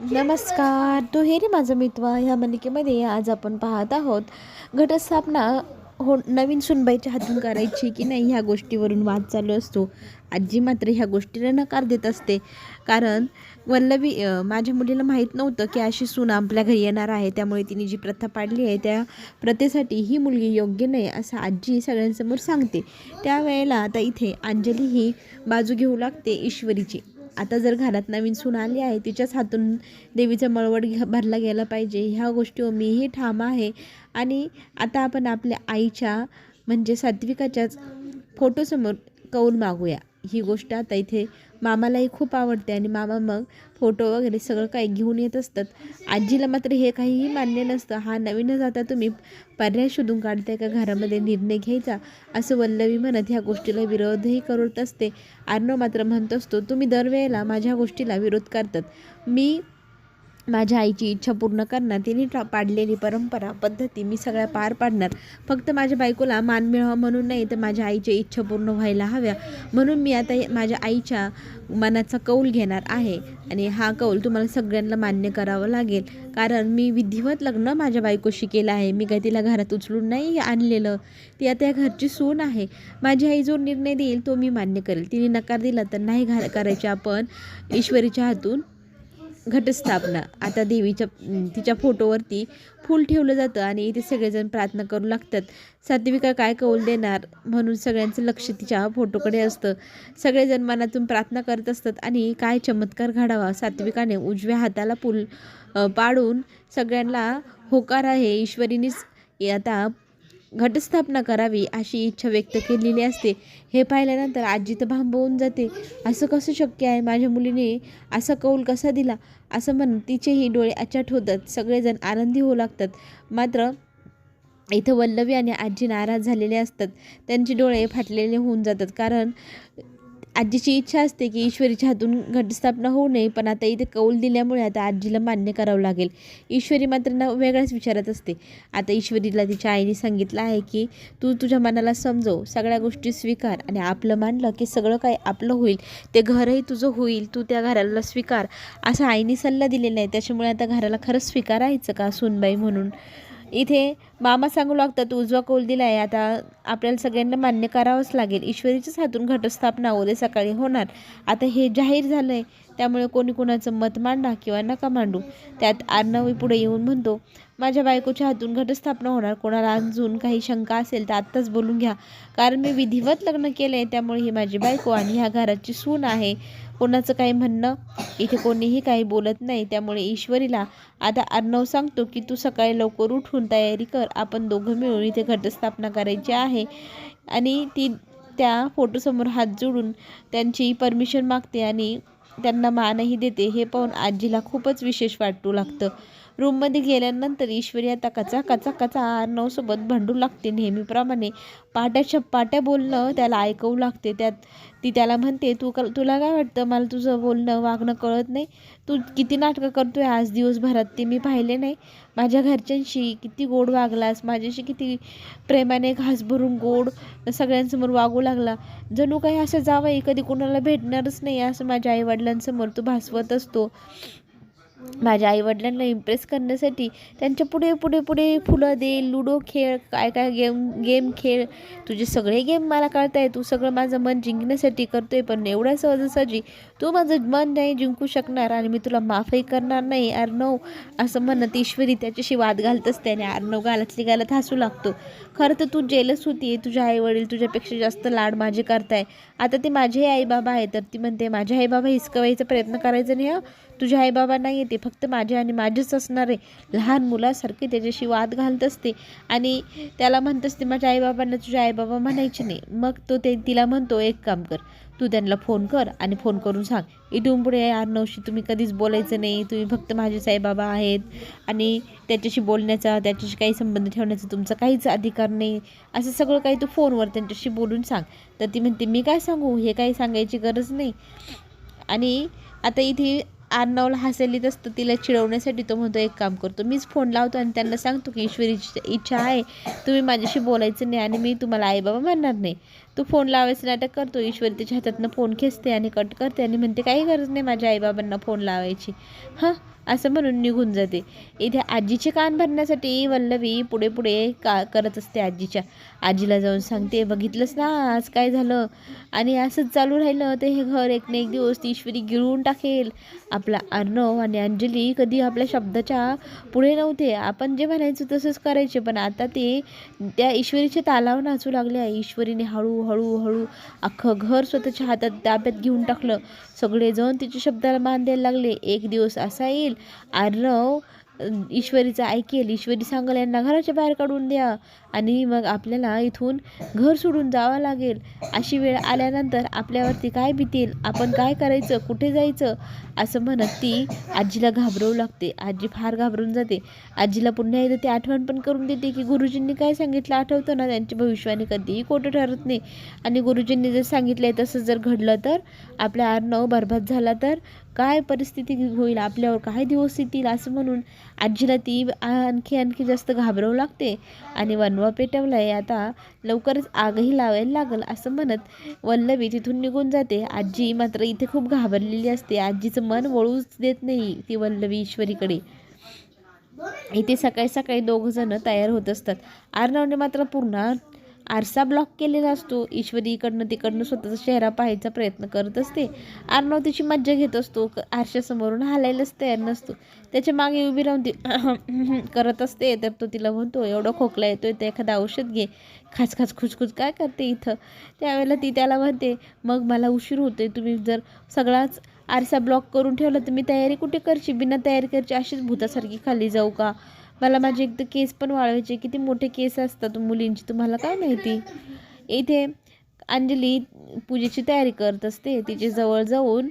नमस्कार. दुहेरी माझं माझा मित्र ह्या मालिकेमध्ये आज आपण पाहत आहोत. घटस्थापना हो नवीन सुनबाईच्या हातून करायची की नाही ह्या गोष्टीवरून वाद चालू असतो. आजी मात्र ह्या गोष्टीला नकार देत असते. कारण वल्लवी माझ्या मुलीला माहीत नव्हतं की अशी सून आपल्या घरी येणार आहे. त्यामुळे तिने जी प्रथा पाडली आहे त्या प्रथेसाठी ही मुलगी योग्य नाही असं आजी सगळ्यांसमोर सांगते. त्यावेळेला आता इथे अंजली ही बाजू घेऊ लागते ईश्वरीची. आता जर घरात नवीन सून आली आहे तिच्याच हातून देवीचा मळवट घ भरला गेला पाहिजे. ह्या गोष्टीवर मीही ठाम आहे. आणि आता आपण आपल्या आईच्या म्हणजे सात्विकाच्याच फोटोसमोर कौल मागूया. ही गोष्ट आता इथे मामालाही खूप आवडते आणि मामा मग फोटो वगैरे सगळं काही घेऊन येत असतात. आजीला मात्र हे काहीही मान्य नसतं. हा नवीनच आता तुम्ही पर्याय शोधून काढताय का? घरामध्ये निर्णय घ्यायचा? असं वल्लवी म्हणत ह्या गोष्टीला विरोधही करत असते. अर्णव मात्र म्हणत असतो तुम्ही दरवेळेला माझ्या गोष्टीला विरोध करतात. मी माझ्या आईची इच्छा पूर्ण करणार तिने पाडलेली परंपरा पद्धती मी सगळ्या पार पाडणार. फक्त माझ्या बायकोला मान मिळावा म्हणून नाही तर माझ्या आईच्या इच्छा पूर्ण व्हायला हव्या. म्हणून मी आता माझ्या आईच्या मनाचा कौल घेणार आहे. आणि हा कौल तुम्हाला सगळ्यांना मान्य करावं लागेल. कारण मी विधिवत लग्न माझ्या बायकोशी केलं आहे. मी काय तिला घरात उचलून नाही आणलेलं. ती आता या घरची सून आहे. माझी आई जो निर्णय देईल तो मी मान्य करेल. तिने नकार दिला तर नाही घा करायचे आपण ईश्वरीच्या हातून. घटस्थापना. आता देवीच्या तिच्या फोटोवरती फूल ठेवलं जातं आणि इथे सगळेजण प्रार्थना करू लागतात. सात्विका काय कौल देणार म्हणून सगळ्यांचं लक्ष तिच्या फोटोकडे असतं. सगळेजण मनातून प्रार्थना करत असतात आणि काय चमत्कार घडावा. सात्विकाने उजव्या हाताला फूल पाडून सगळ्यांना होकार आहे. ईश्वरीनेच आता घटस्थापना करावी अशी इच्छा व्यक्त केलेली असते. हे पाहिल्यानंतर आजी तर भांबवून जाते. असं कसं शक्य आहे? माझ्या मुलीने असा कौल कसा दिला? असं म्हणून तिचेही डोळे अचाट होतात. सगळेजण आनंदी होऊ लागतात. मात्र इथं वल्लवी आणि आजी नाराज झालेले असतात. त्यांचे डोळे फाटलेले होऊन जातात. कारण आजीची इच्छा असते की ईश्वरीच्या हातून घटस्थापना होऊ नये पण आता इथे कौल दिल्यामुळे आता आजीला मान्य करावं लागेल. ईश्वरी मात्र ना वेगळ्याच विचारत असते. आता ईश्वरीला तिच्या आईने सांगितलं आहे की तू तुझ्या मनाला समजव. सगळ्या गोष्टी स्वीकार आणि आपलं मानलं की सगळं काय आपलं होईल. ते घरही तुझं होईल. तू त्या घराला स्वीकार. असा आईने सल्ला दिलेला आहे. त्याच्यामुळे आता घराला खरंच स्वीकारायचं का सुनबाई म्हणून? इथे मामा सांगू लागतात उजवा कौल दिला आहे आता आपल्याला सगळ्यांना मान्य करावंच लागेल. ईश्वरीच्याच हातून घटस्थापना उद्या सकाळी होणार. आता हे जाहीर झालं आहे त्यामुळे कोणी कोणाचं मत मांडा किंवा नका मांडू. त्यात आर्णवी पुढे येऊन म्हणतो माझ्या बायकोच्या हातून घटस्थापना होणार. कोणाला अजून काही शंका असेल तर आत्ताच बोलून घ्या. कारण मी विधिवत लग्न केलं आहे त्यामुळे ही माझी बायको आणि ह्या घराची सून आहे. कोणाचं काही म्हणणं? इथे कोणीही काही बोलत नाही. त्यामुळे ईश्वरीला आता अर्णव सांगतो की तू सकाळी लवकर उठून तयारी कर. आपण दोघं मिळून इथे घटस्थापना करायची आहे. आणि ती त्या फोटोसमोर हात जोडून त्यांची परमिशन मागते आणि त्यांना मानही देते. हे पाहून आजीला खूपच विशेष वाटू लागतं. रूममध्ये गेल्यानंतर ईश्वरी आता कचा कचा कचा अर्णवसोबत भांडू लागते. नेहमीप्रमाणे पाट्याच्या पाट्या बोलणं त्याला ऐकवू लागते. त्यात ती त्याला म्हणते तू क तुला काय वाटतं? मला तुझं बोलणं वागणं कळत नाही. तू किती नाटकं करतोय आज दिवसभरात ते मी पाहिले नाही. माझ्या घरच्यांशी किती गोड वागलास. माझ्याशी किती प्रेमाने घास भरून गोड सगळ्यांसमोर वागू लागला. जणू काही असं जावं कधी कोणाला भेटणारच नाही असं माझ्या आईवडिलांसमोर तू भासवत असतो. माझ्या आईवडिलांना इम्प्रेस करण्यासाठी त्यांच्या पुढे पुढे पुढे फुलं दे लुडो खेळ काय काय गेम गेम खेळ. तुझे सगळे गेम मला कळताय तू सगळं माझं मन जिंकण्यासाठी करतोय पण एवढ्या सहजासहजी तू माझं मन नाही जिंकू शकणार आणि मी तुला माफही करणार नाही अर्णव असं म्हणत ईश्वरी त्याच्याशी वाद घालत असते आणि अर्णव गालातली गालात हसू लागतो. खरं तर तू जेलस होती तुझ्या आई वडील तुझ्यापेक्षा जास्त लाड माझे करताय. आता ते माझे आईबाबा आहे तर ती म्हणते माझे आईबाबा हिसकवायचा प्रयत्न करायचा नाही हं. तुझ्या आई नाही ते फक्त माझे आणि माझेच असणार आहे. लहान मुलासारखे त्याच्याशी वाद घालत असते आणि त्याला म्हणत असते माझ्या आईबाबांना तुझ्या आईबाबा म्हणायचे नाही. मग तो ते तिला म्हणतो एक काम कर तू त्यांना फोन कर आणि फोन करून सांग. इथून पुढे अर्णवशी तुम्ही कधीच बोलायचं नाही. तुम्ही फक्त माझे साईबाबा आहेत. आणि त्याच्याशी बोलण्याचा त्याच्याशी काही संबंध ठेवण्याचा तुमचा काहीच अधिकार नाही. असं सगळं काही तू फोनवर त्यांच्याशी बोलून सांग. तर ती म्हणते मी काय सांगू? हे काही सांगायची गरज नाही. आणि आता इथे अर्णवला हसायला असतं तिला चिडवण्यासाठी तो म्हणतो एक काम करतो मीच फोन लावतो आणि त्यांना सांगतो की ईश्वरीची इच्छा आहे. तुम्ही माझ्याशी बोलायचं नाही आणि मी तुम्हाला आईबाबा म्हणणार नाही. तो फोन लावायचं नाटक करतो ईश्वरी तिच्या हातातनं फोन खेचते आणि कट करते आणि म्हणते काही गरज नाही माझ्या आईबाबांना फोन लावायची. हां? असं म्हणून निघून जाते. इथे आजीचे कान भरण्यासाठी वल्लवी पुढे पुढे का करत असते आजीच्या. आजीला जाऊन सांगते बघितलंच ना आज काय झालं? आणि असंच चालू राहिलं तर हे घर. एक ना एक दिवस ती ईश्वरी गिळून टाकेल. आपला अर्णव आणि अंजली कधी आपल्या शब्दाच्या पुढे नव्हते. आपण जे म्हणायचो तसंच करायचे. पण आता ते त्या ईश्वरीचे तालावर नाचू लागले. आहे ईश्वरीने हळूहळू हळू अख्खं घर स्वतःच्या हातात ताब्यात घेऊन टाकलं. सगळेजण तिच्या शब्दाला मान द्यायला लागले. एक दिवस असा येईल आरव ईश्वरीचं ऐकेल. ईश्वरी सांगेल यांना घराच्या बाहेर काढून द्या आणि मग आपल्याला इथून घर सोडून जावं लागेल. अशी वेळ आल्यानंतर आपल्यावरती काय बितेल आपण काय करायचं? कुठे जायचं? असं म्हणत ती आजीला घाबरवू लागते. आजी फार घाबरून जाते. आजीला पुन्हा एकदा ती आठवण पण करून देते की गुरुजींनी काय सांगितलं आठवतं ना? त्यांची भविष्यवाणी कधीही खोटं ठरत नाही. आणि गुरुजींनी जर सांगितलं आहे तसं जर घडलं तर आपला अर्णव बरबाद झाला तर काय परिस्थिती होईल आपल्यावर काय दिवस येतील असं म्हणून आजीला ती आणखी आणखी जास्त घाबरवू लागते. आणि वनवा पेटवला आहे आता लवकरच आगही लावायला लागल असं म्हणत वल्लवी तिथून निघून जाते. आजी मात्र इथे खूप घाबरलेली असते. आजीचं मन वळूच देत नाही ती वल्लवी ईश्वरीकडे. इथे सकाळी सकाळी दोघंजणं तयार होत असतात. आर्णवने मात्र पूर्ण आरसा ब्लॉक केलेला असतो. ईश्वरी इकडनं तिकडनं स्वतःचा चेहरा पाहायचा प्रयत्न करत असते. अर्णव तिची मज्जा घेत असतो. क- आरशासमोरून हालायलाच तयार नसतो. त्याच्यामागे उभी राहून ती करत असते. तर तो तिला म्हणतो एवढं खोकला येतोय तर एखादं औषध घे. खाच खाच खुचखुच काय करते इथं? त्यावेळेला ती त्याला म्हणते मग मला उशीर होतोय. तुम्ही जर सगळाच आरसा ब्लॉक करून ठेवला तर मी तयारी कुठे करची बिना तयारी करची अशीच भूतासारखी खाली जाऊ का? मला माझे एकदा केस पण वाळवायचे किती मोठे केस असतात मुलींची तुम्हाला काय माहिती? इथे अंजली पूजेची तयारी करत असते. तिचे जवळ जाऊन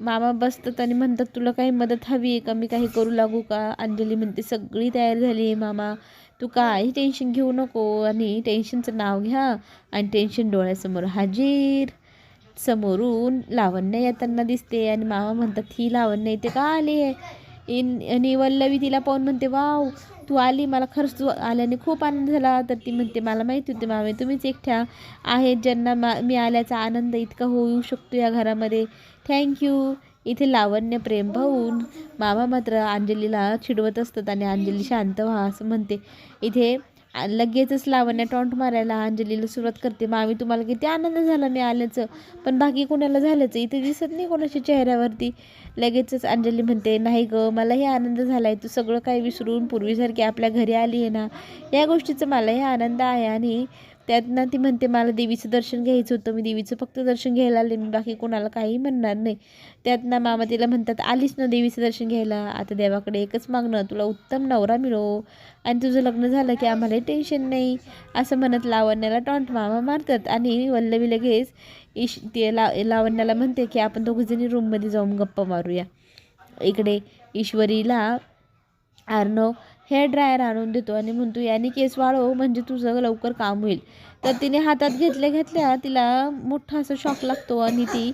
मामा बसतात आणि म्हणतात तुला काही मदत हवी आहे का? मी काही करू लागू का? अंजली म्हणते सगळी तयार झाली आहे मामा. तू काही टेन्शन घेऊ नको आणि टेन्शनचं नाव घ्या आणि टेन्शन डोळ्यासमोर हाजीर समोरून लावण्य येताना दिसते आणि मामा म्हणतात ही लावण्य इथे का आली आहे? इन आणि वल्लवी तिला पाहून म्हणते वाव तू आली मला खरंच तू आल्याने खूप आनंद झाला. तर ती म्हणते मला माहिती होते मामे तुम्हीच एकट्या आहेत ज्यांना मा मी आल्याचा आनंद इतका होऊ शकतो या घरामध्ये. थँक्यू इथे लावण्य प्रेम भाऊन मामा मात्र अंजलीला चिडवत असतात आणि अंजली शांत व्हा असं म्हणते. इथे लगेचच लावण्या टॉन्ट मारायला अंजलीला सुरुवात करते. मामी तुम्हाला किती आनंद झाला मी आल्याचं पण बाकी कोणाला झाल्याचं? इथे दिसत नाही कोणाच्या चेहऱ्यावरती. लगेचच अंजली म्हणते नाही ग मलाही आनंद झाला आहे तू सगळं काही विसरून पूर्वीसारखी आपल्या घरी आली आहे ना? या गोष्टीचं मलाही आनंद आहे आणि त्यातनं ती म्हणते मला देवीचं दर्शन घ्यायचं होतं. मी देवीचं फक्त दर्शन घ्यायला आले. मी बाकी कोणाला काही म्हणणार नाही. त्यातनं मामा तिला म्हणतात आलीस ना देवीचं दर्शन घ्यायला? आता देवाकडे एकच मागणं तुला उत्तम नवरा मिळो. आणि तुझं लग्न झालं की आम्हाला टेन्शन नाही. असं म्हणत लावण्याला टॉन्ट मामा मारतात. आणि वल्लवी लगेच इश ते ला लावण्याला म्हणते की आपण दोघंजणी रूममध्ये जाऊन गप्पा मारूया. इकडे ईश्वरीला आर्नव हेअर ड्रायर आणून देतो आणि म्हणतो याने केस वाळव म्हणजे तुझं लवकर काम होईल. तर तिने हातात घेतल्या घेतल्या तिला मोठा असा शॉक लागतो आणि ती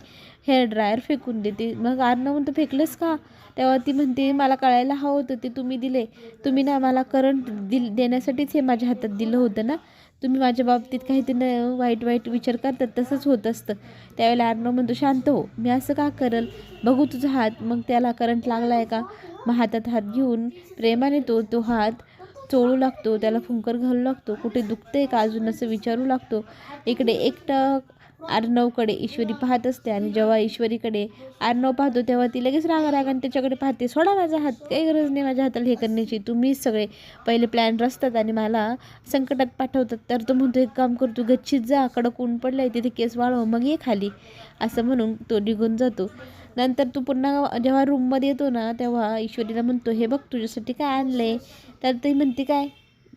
हेअर ड्रायर फेकून देते. मग आर्नव म्हणतो फेकलंस का? तेव्हा ती म्हणते मला कळायला हवं होतं ते तुम्ही दिले. तुम्ही ना मला करंट दिल देण्यासाठीच हे माझ्या हातात दिलं होतं ना. तुम्ही माझ्या बाबतीत काहीतरी वाईट वाईट विचार करतात तसंच होत असतं. त्यावेळेला अर्णव म्हणतो शांत हो मी असं का करल? बघू तुझा हात मग त्याला करंट लागला आहे का? मग हातात हात घेऊन प्रेमाने तो तो हात चोळू लागतो त्याला फुंकर घालू लागतो कुठे दुखते का अजून असं विचारू लागतो. इकडे एकटक अर्णवकडे ईश्वरी पाहत असते आणि जेव्हा ईश्वरीकडे अर्णव पाहतो तेव्हा ती लगेच रागा आणि त्याच्याकडे पाहते सोडा माझा हात काही गरज नाही माझ्या हाताला हे करण्याची तुम्हीच सगळे पहिले प्लॅन रचतात आणि मला संकटात पाठवतात. तर तो म्हणतो एक काम करतो गच्चीत जा कडक ऊन आहे तिथे केस वाळव मग ये खाली. असं म्हणून तो निघून जातो. नंतर तू पुन्हा जेव्हा रूममध्ये येतो ना तेव्हा ईश्वरीला म्हणतो हे बघ तुझ्यासाठी काय आणलंय? तर ती म्हणते काय?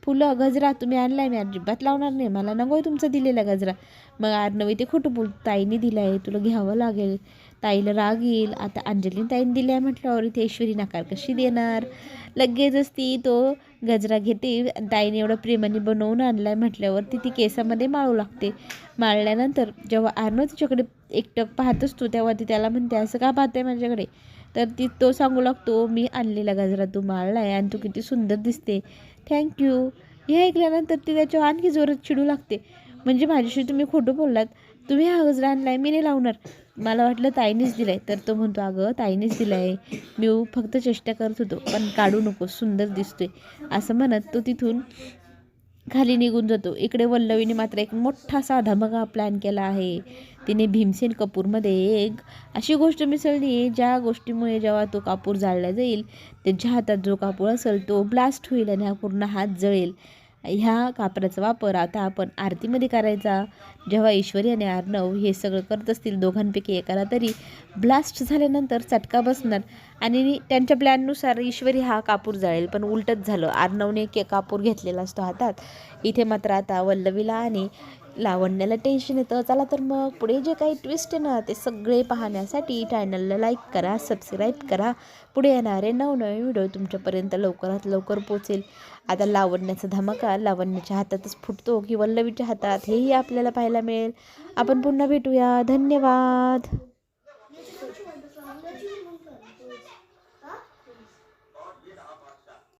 फुलं गजरा तुम्ही आणलाय मी अजिबात लावणार नाही. मला नको आहे तुमचा दिलेला गजरा. मग आर्नवी ते खोटं बोल ताईने दिला आहे तुला घ्यावं लागेल. ताईला राग येईल. आता अंजलीने ताईने दिली आहे म्हटल्यावर इथे ऐश्वरी नकार कशी देणार? लगेचच ती तो गजरा घेते. ताईने एवढं प्रेमाने बनवून आणला आहे म्हटल्यावर ती ती केसामध्ये माळू लागते. माळल्यानंतर जेव्हा आर्नव तिच्याकडे एकटक पाहत असतो तेव्हा ती त्याला म्हणते असं का पाहते माझ्याकडे? तर ती तो सांगू लागतो मी आणलेला गजरा तू माळला आहे आणि तू किती सुंदर दिसते. थँक्यू हे ऐकल्यानंतर ती त्याच्यावर आणखी जोरात चिडू लागते. म्हणजे माझ्याशी तुम्ही खोटं बोललात? तुम्ही हा गजरा आणला आहे मी नाही लावणार. मला वाटलं ताईनेच दिलाय. तर तो म्हणतो अगं ताईनेच दिलाय. मी फक्त चेष्टा करत होतो पण काढू नको सुंदर दिसतोय. असं म्हणत तो तिथून खाली निघून जातो. इकडे वल्लवीने मात्र एक मोठा असा धमका प्लॅन केला आहे. तिने भीमसेन कपूरमध्ये एक अशी गोष्ट मिसळली आहे ज्या गोष्टीमुळे जेव्हा तो कापूर जाळला जाईल त्याच्या हातात जो कापूर असेल तो ब्लास्ट होईल आणि हा पूर्ण हात जळेल. ह्या कापराचा वापर आता आपण आरतीमध्ये करायचा. जेव्हा ईश्वरी आणि अर्णव हे सगळं करत असतील दोघांपैकी एकाला तरी ब्लास्ट झाल्यानंतर चटका बसणार. आणि त्यांच्या प्लॅननुसार ईश्वरी हा कापूर जाळेल. पण उलटच झालं. अर्णवने के कापूर घेतलेला असतो हातात. इथे मात्र आता वल्लवीला आणि लावण्याला टेन्शन येतं. चला तर मग पुढे जे काही ट्विस्ट आहे ना ते सगळे पाहण्यासाठी चॅनलला लाईक करा सबस्क्राईब करा. पुढे येणारे नवनवीन व्हिडिओ तुमच्यापर्यंत लवकरात लवकर पोचेल आता लावण्याचा धमाका लावण्याच्या हातातच फुटतो की वल्लवीच्या हातात हेही आपल्याला पाहायला मिळेल. आपण पुन्हा भेटूया. धन्यवाद.